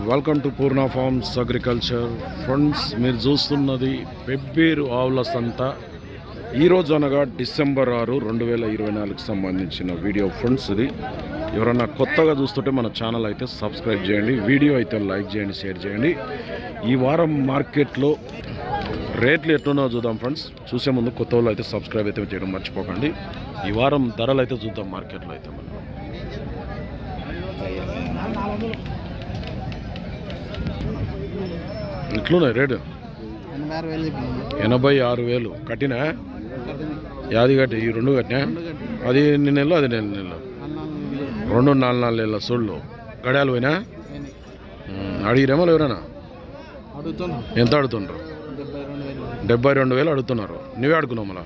Welcome to Purna farms agriculture friends మీరు చూస్తున్నది పెబ్బేరు ఆవుల సంత. ఈరోజు అనగా డిసెంబర్ ఆరు రెండు వేల ఇరవై నాలుగుకి సంబంధించిన వీడియో ఫ్రెండ్స్ ఇది. ఎవరన్నా కొత్తగా చూస్తుంటే మన ఛానల్ అయితే సబ్స్క్రైబ్ చేయండి వీడియో అయితే లైక్ చేయండి షేర్ చేయండి. ఈ వారం మార్కెట్లో రేట్లు ఎట్లున్నో చూద్దాం ఫ్రెండ్స్. చూసే ముందు కొత్త వాళ్ళు అయితే సబ్స్క్రైబ్ అయితే చేయడం మర్చిపోకండి. ఈ వారం ధరలు అయితే చూద్దాం మార్కెట్లో అయితే మనం. ఎట్లున్నాయి రేటు? ఎనభై ఆరు వేలు. కట్టినా? యాది కట్టి ఈ రెండు కట్టినా? అది ఎన్ని నెలలు? అది నెల నెలలు. రెండు నాలుగు నాలుగు నెలల సోళ్ళు. గడియాలు పోయినా? అడిగిరేమో ఎవరైనా? ఎంత అడుగుతుండ్రు? డెబ్బై రెండు వేలు అడుగుతున్నారు. నువ్వే అడుగున్నావు మళ్ళా?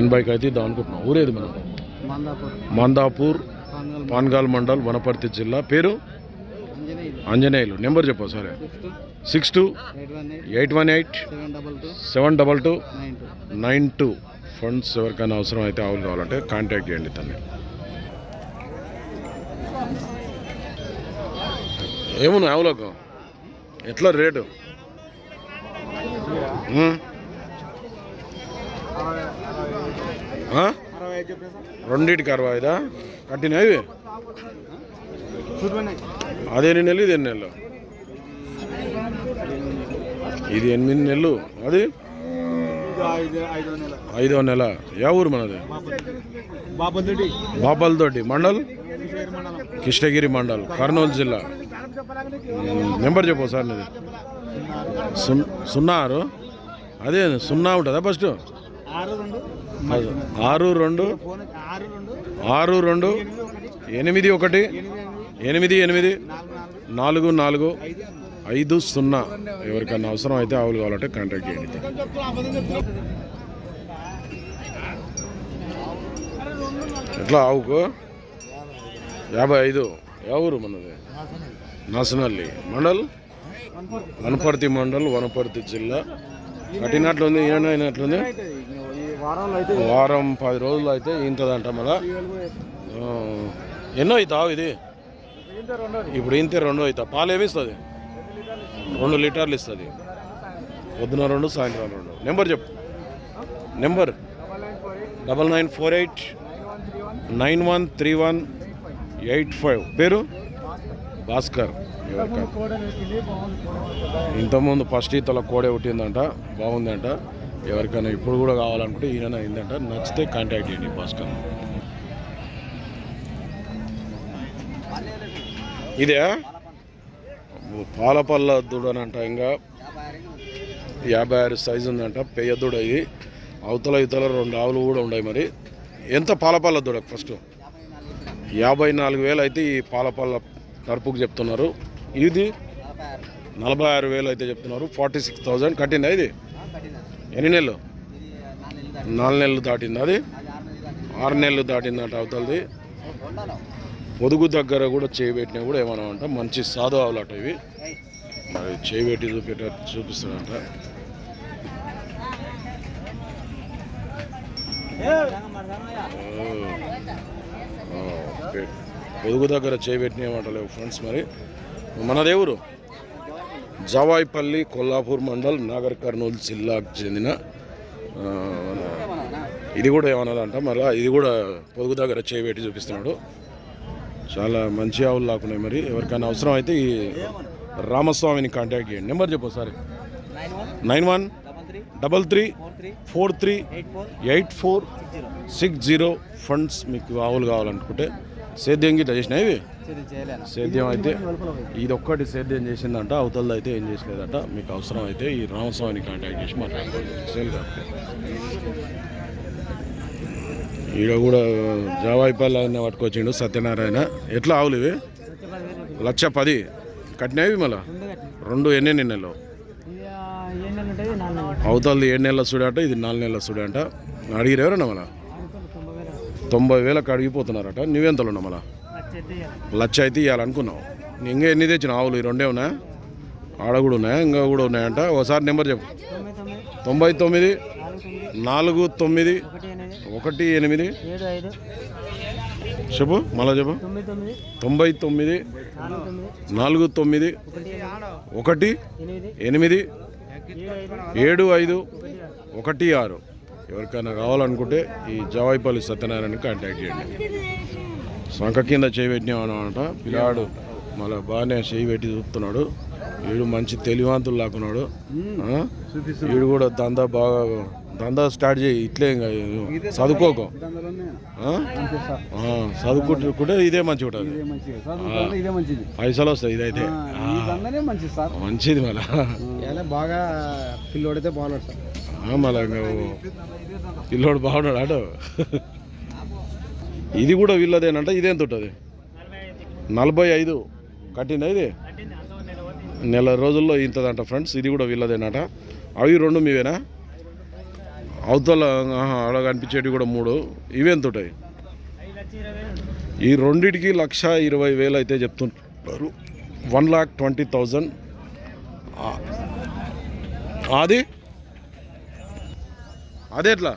ఎనభైకి అయితే ఇద్దాం అనుకుంటున్నాం ఊరేది మనం మందాపూర్ పాన్గల్ మండల్ వనపర్తి జిల్లా. పేరు? ఆంజనేయులు. నెంబర్ చెప్పు సరే six two eight one eight seven double two nine two. Funds ఎవరికైనా అవసరం అయితే ఆవులు కావాలంటే కాంటాక్ట్ చేయండి తన్ని. ఏమున్నాయి ఆవులకు? ఎట్లా రేటు? రెండింటికి అరవై ఐదా? కట్టినవి అదే ఎన్ని నెలలు ఇది ఎన్ని నెలలు? ఇది ఎనిమిది నెలలు. అది? ఐదు నెల. యా ఊరు మనది? బాపల్దొడ్డి మండల్? కృష్ణగిరి మండల్ కర్నూలు జిల్లా. నెంబర్ చెప్పు సార్ నీది. సున్- సున్నా ఆరు? అదే సున్నా ఉంటుందా ఫస్ట్? ఆరు రెండు. ఆరు రెండు. ఎనిమిది ఒకటి. ఎనిమిది ఎనిమిది నాలుగు నాలుగు ఐదు సున్నా. ఎవరికన్నా అవసరం అయితే ఆవులు కావాలంటే కాంటాక్ట్ చేయండి. ఎట్లా ఆవుకు? యాభై ఐదు. ఎవరు మనది? నాసనల్లి. మండల్? వనపర్తి మండల్ వనపర్తి జిల్లా. కట్టినట్లుంది ఈయన అయినట్లుంది ఉంది వారం పది రోజులు అయితే ఇంతదంట మళ్ళా. ఎన్నో అవుతావు ఇది? ఇప్పుడు ఇంతే రెండో అవుతా. పాలు ఏమి ఇస్తుంది? రెండు లీటర్లు ఇస్తుంది. పొద్దున రెండు సాయంత్రం రెండు. నెంబర్ చెప్పు. Number. Double nine four eight nine one three one eight five. పేరు? భాస్కర్. ఇంతకుముందు ఫస్ట్ ఈతల కోడే పుట్టిందంట బాగుందంట. ఎవరికైనా ఇప్పుడు కూడా కావాలనుకుంటే ఈయన అయిందంట. నచ్చితే కాంటాక్ట్ చేయండి భాస్కర్. ఇదే? పాలపల్ల దూడనంట ఇంకా. యాభై ఆరు సైజు ఉందంట పెయ్య దూడ ఇది. అవతల ఇతల రెండు ఆవులు కూడా ఉన్నాయి మరి. ఎంత పాలపల్ల దూడ ఫస్ట్? యాభై నాలుగు వేలు అయితే ఈ పాలపల్ల కరుపుకు చెప్తున్నారు. ఇది? నలభై ఆరు వేలు అయితే చెప్తున్నారు. ఫార్టీ సిక్స్ థౌజండ్ కట్టిందా ఇది? ఎన్ని నెలలు? నాలుగు నెలలు దాటింది అది? ఆరు నెలలు దాటిందంట అవతలది. పొదుగు దగ్గర కూడా చేయబెట్టినా కూడా ఏమన్నా అంట మంచి సాధు ఆవులట ఇవి. మరి చేయబెట్టి చూపెట్ట చూపిస్తాడంట పొదుగు దగ్గర చేయబెట్టినామంటలేవు ఫ్రెండ్స్ మరి. మన దేవుడు జవాయిపల్లి కొల్లాపూర్ మండల్ నాగర్ కర్నూలు జిల్లాకు చెందిన ఇది కూడా ఏమన్నదంట మళ్ళీ ఇది కూడా పొదుగు దగ్గర చేయబెట్టి చూపిస్తున్నాడు. చాలా మంచి ఆవులు లాక్కున్నాయి మరి. ఎవరికైనా అవసరం అయితే ఈ రామస్వామిని కాంటాక్ట్ చేయండి. నెంబర్ చెప్పు ఒకసారి. Nine one double three four three eight four six zero funds మీకు ఆవులు కావాలనుకుంటే సేద్యం గిట్ట చేసినా ఇవి? సేద్యం అయితే ఇది ఒక్కటి సేద్యం చేసిందంట అవతలది అయితే ఏం చేసలేదట. మీకు అవసరం అయితే ఈ రామస్వామిని కాంటాక్ట్ చేసి మాట్లాడుకోండి. సేల్ కాకపోతే. ఈడ కూడా జావాయిపల్లి ఆయన పట్టుకొచ్చిండు సత్యనారాయణ. ఎట్లా ఆవులు ఇవి? లక్ష పది. కట్టినవి మళ్ళా? రెండు ఎన్ని నెలలు? అవతలది ఏడు నెలల సుడంట ఇది నాలుగు నెలల సుడంట అడిగిరు ఎవరన్నా మళ్ళా? తొంభై వేలు. తొంభై వేలకు అడిగిపోతున్నారట. నువ్వెంతలు ఉన్నా మళ్ళా? లక్ష అయితే ఇవ్వాలనుకున్నావు ఇంకా ఎన్ని తెచ్చిన ఆవులు? ఈ రెండే ఉన్నాయా? ఆడ కూడా ఉన్నాయా? ఇంకా కూడా ఉన్నాయంట. ఒకసారి నెంబర్ చెప్పు. తొంభై తొమ్మిది. నాలుగు తొమ్మిది ఒకటి ఎనిమిది. చెప్పు మళ్ళా చెప్పు. తొంభై తొమ్మిది. నాలుగు తొమ్మిది. ఒకటి ఎనిమిది. ఏడు ఐదు. ఒకటి ఆరు. ఎవరికైనా కావాలనుకుంటే ఈ జవాయిపల్లి సత్యనారాయణని కాంటాక్ట్ చేయండి. సంఖ కింద చేయి పెట్టినామన్నమాట పిల్లాడు మళ్ళీ బాగానే చేయి పెట్టి చూపుతున్నాడు వీడు మంచి తెలివంతులు లాక్కున్నాడు? వీడు కూడా దందా బాగా దందా స్టార్ట్ చేయి ఇట్లే ఇంకా చదువుకోకు. చదువుకుంటే ఇదే మంచి ఉంటుంది. పైసలు వస్తాయి ఇదైతే. మంచిది మళ్ళా. బాగా పిల్లోడితే బాగున్నాడు సార్. మళ్ళా పిల్లోడు బాగున్నాడు ఆడు ఇది కూడా వీళ్ళదేనంట ఇదేంత ఉంటుంది? నలభై ఐదు కట్టిందా ఇది? నెల రోజుల్లో ఇంతదంట ఫ్రెండ్స్. ఇది కూడా వీళ్ళదేనట. అవి రెండు మీవేనా? అవతల అలాగ అలా కనిపించేటివి కూడా మూడు. ఇవెంత ఉంటాయి ఈ రెండిటికి లక్ష ఇరవై వేలు అయితే చెప్తుంటారు. One lakh twenty thousand. అది అదే ఎట్లా?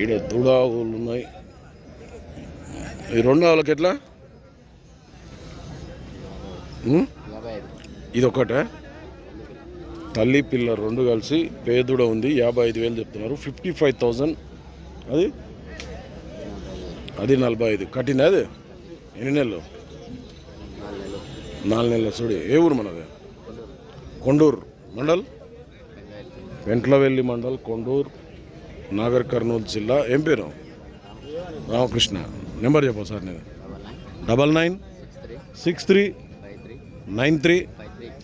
ఈడ దూడావులు ఉన్నాయి. ఈ రెండు ఆవులకి ఎట్లా? ఇది ఒకటే. తల్లి పిల్ల రెండు కలిసి పేదుడ ఉంది యాభై ఐదు వేలు చెప్తున్నారు. ఫిఫ్టీ ఫైవ్ థౌజండ్ అది? అది నలభై ఐదు. కట్టింది అది? ఎన్ని నెలలు? నాలుగు నెలల. చూడు ఏ ఊరు మనది? కొండూరు. మండల్? వెంట్లవెల్లి మండల్ కొండూరు నాగర్ కర్నూలు జిల్లా. ఏం పేరు? రామకృష్ణ. నెంబర్ చెప్పు సార్ నేను. Double nine six three nine three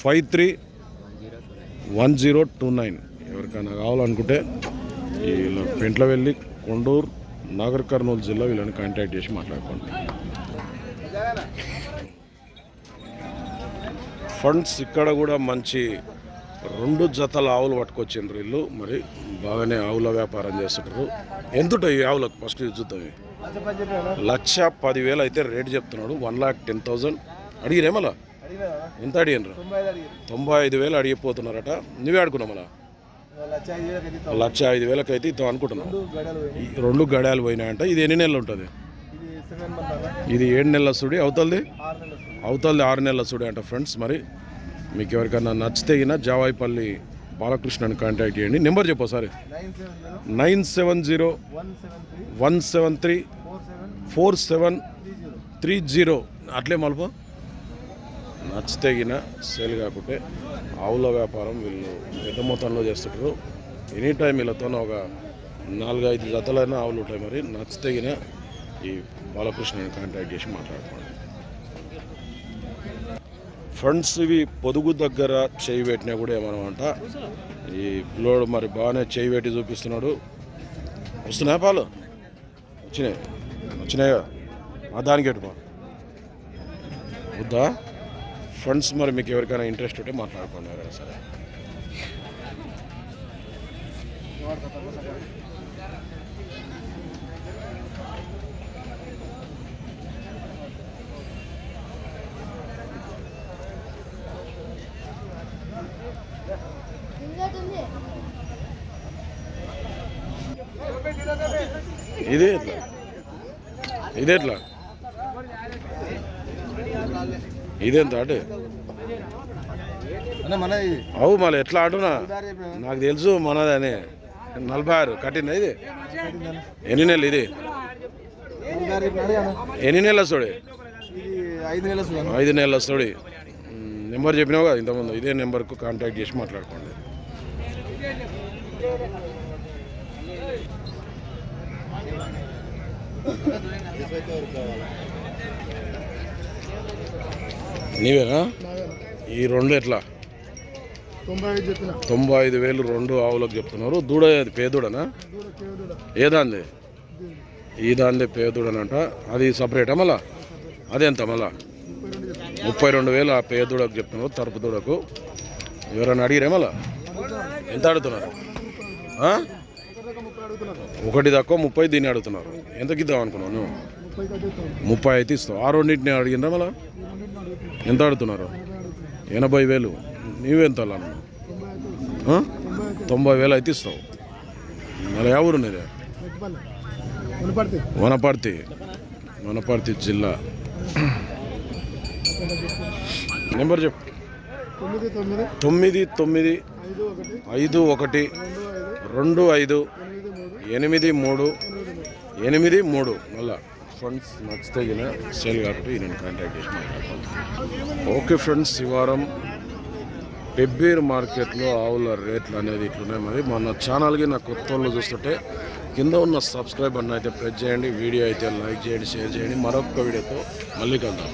five three one zero two nine. ఎవరికైనా కావాలనుకుంటే వీళ్ళ పెంట్లవెల్లి కొండూరు నాగర్ కర్నూలు జిల్లా వీళ్ళని కాంటాక్ట్ చేసి మాట్లాడుకోండి. ఫండ్స్ ఇక్కడ కూడా మంచి రెండు జతల ఆవులు పట్టుకొచ్చిండ్రు వీళ్ళు మరి బాగానే ఆవుల వ్యాపారం చేస్తుంటారు ఎంతుంటాయి ఈ ఆవులకు ఫస్ట్ ఇది చూద్దాం లక్ష పదివేలు అయితే రేట్ చెప్తున్నాడు. One lakh ten thousand. అడిగిరేమలా ఎంత అడిగినరు? తొంభై ఐదు వేలు అడిగిపోతున్నారట. నువ్వే అడుగున్నావు మళ్ళా? లక్ష ఐదు వేలకు అయితే ఇద్దాం అనుకుంటున్నాం రెండు గడాలు పోయినాయంట. ఇది ఎన్ని నెలలు ఉంటుంది? ఇది ఏడు నెలల సుడి. అవుతుంది అవుతుంది ఆరు నెలల సుడి అంట ఫ్రెండ్స్. మరి మీకు ఎవరికైనా నచ్చితే గిన జావాయిపల్లి బాలకృష్ణని కాంటాక్ట్ చేయండి. నెంబర్ చెప్పు ఒకసారి. Nine seven zero one seven three four seven three zero అట్లే మలుపు. నచ్చితేగిన సేల్ కాకుంటే ఆవుల వ్యాపారం వీళ్ళు పెద్ద మొత్తంలో చేస్తుంటారు. ఎనీ టైం వీళ్ళతో ఒక నాలుగైదు జతలైన ఆవులు ఉంటాయి మరి. నచ్చితేగిన ఈ బాలకృష్ణని కాంటాక్ట్ చేసి మాట్లాడుకోండి. ఫ్రెండ్స్ ఇవి పొదుగు దగ్గర చేయి పెట్టినా కూడా ఏమనమాట? ఈ పిల్లోడు మరి బాగానే చేయి పెట్టి చూపిస్తున్నాడు. వస్తున్నాయా పాలు? వచ్చినాయి. వచ్చినాయా? మా దానికి ఎటు వద్దా? ఫ్రెండ్స్ మరి మీకు ఎవరికైనా ఇంట్రెస్ట్ ఉంటే మాట్లాడుకోండి ఎవరైనా సరే. ఇది ఎట్లా? ఇది ఎట్లా? ఇదేంత అటు మనది అవు మళ్ళీ ఎట్లా ఆడునా? నాకు తెలుసు మనదని నలభై ఆరు కట్టిందా ఇది? ఎన్ని నెలలు ఇది? ఎన్ని నెలల ఇది ఐదు నెలల చూడి నెంబర్ చెప్పినావు కదా ఇంతకుముందు ఇదే నెంబర్కు కాంటాక్ట్ చేసి మాట్లాడుకోండి. నీవేనా? ఈ రెండు ఎట్లా? తొంభై ఐదు వేలు రెండు ఆవులకు చెప్తున్నారు. దూడ అది పేదూడనా? ఏ దాంది? ఈ దాందే పేదూడనంట. అది సపరేటా మళ్ళా? అదెంత మళ్ళా? ముప్పై రెండు వేలు ఆ పేదూడకు చెప్తున్నారు తరపు దూడకు. ఎవరైనా అడిగిరే మళ్ళా? ఎంత అడుగుతున్నారు? ఒకటి తక్కువ ముప్పై దీన్ని అడుగుతున్నారు. ఎంతకి ఇద్దాం అనుకున్నావు నువ్వు? ముప్పై అయితే ఇస్తావు. ఆ రెండింటిని అడిగినరా మళ్ళా? ఎంత అడుగుతున్నారు? ఎనభై వేలు. నీవెంత? తొంభై వేలు అయితే ఇస్తావు. మరి ఎవరు మునపడితే వనపర్తి. వనపర్తి. జిల్లా. నెంబర్ చెప్పు. తొమ్మిది తొమ్మిది. ఐదు ఒకటి. రెండు ఐదు. ఎనిమిది మూడు. ఎనిమిది మూడు. మళ్ళా. ఫ్రెండ్స్ నచ్చితే సేల్ కాబట్టి నేను కాంటాక్ట్ చేసి మాట్లాడతాను ఓకే ఫ్రెండ్స్ ఈ వారం పెబ్బేరు మార్కెట్లో ఆవుల రేట్లు అనేది ఇట్లున్నాయి మరి. మన ఛానల్కి నా కొత్త వాళ్ళు చూస్తుంటే కింద ఉన్న సబ్స్క్రైబ్ అయితే ప్రెస్ చేయండి. వీడియో అయితే లైక్ చేయండి షేర్ చేయండి. మరొక వీడియోతో మళ్ళీ కలుద్దాం.